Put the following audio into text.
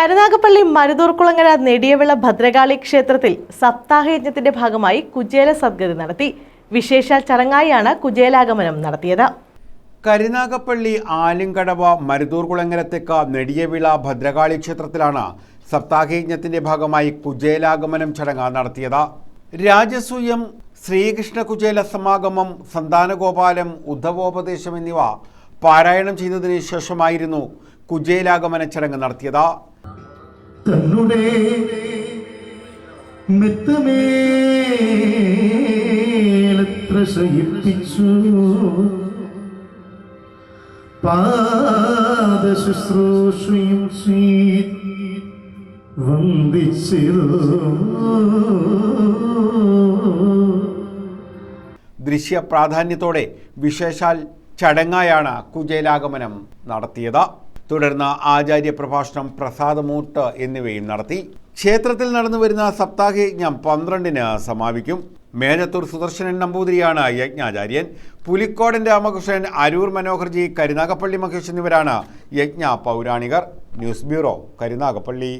കരുനാഗപ്പള്ളി മരുതൂർക്കുളങ്ങര നെടിയവിള ഭദ്രകാളി ക്ഷേത്രത്തിൽ സപ്താഹയജ്ഞത്തിന്റെ ഭാഗമായി കുചേല സദ്ഗതി നടത്തി. വിശേഷാൽ ചടങ്ങായാണ് കുചേലാഗമനം നടത്തിയത്. കരുനാഗപ്പള്ളി ആലിങ്കടവ മരുതൂർകുളങ്ങരത്തേക്ക നെടിയവിള ഭദ്രകാളി ക്ഷേത്രത്തിലാണ് സപ്താഹയജ്ഞത്തിന്റെ ഭാഗമായി കുചേലാഗമനം ചടങ്ങ് നടത്തിയത്. രാജസൂയം ശ്രീകൃഷ്ണ കുചേല സമാഗമം സന്താനഗോപാലം ഉദ്ധവോപദേശം എന്നിവ പാരായണം ചെയ്തതിനു ശേഷമായിരുന്നു കുചേലാഗമന ചടങ്ങ് നടത്തിയത്. തന്നുടെ മെത്തുമേലത്ര ശയിപ്പിച്ചു? പാദശുശ്രൂഷയും ദൃശ്യ പ്രാധാന്യത്തോടെ വിശേഷാൽ ചടങ്ങായാണ് കുചേലാഗമനം നടത്തിയത്. തുടർന്ന് ആചാര്യ പ്രഭാഷണം പ്രസാദമൂട്ട് എന്നിവയും നടത്തി. ക്ഷേത്രത്തിൽ നടന്നു വരുന്ന സപ്താഹയജ്ഞം പന്ത്രണ്ടിന് സമാപിക്കും. മേനത്തൂർ സുദർശനൻ നമ്പൂതിരിയാണ് യജ്ഞാചാര്യൻ. പുലിക്കോടൻ രാമകൃഷ്ണൻ അരൂർ മനോഹർജി കരുനാഗപ്പള്ളി മഹേഷ് എന്നിവരാണ് യജ്ഞ പൗരാണികർ. News bureau Karunagappally.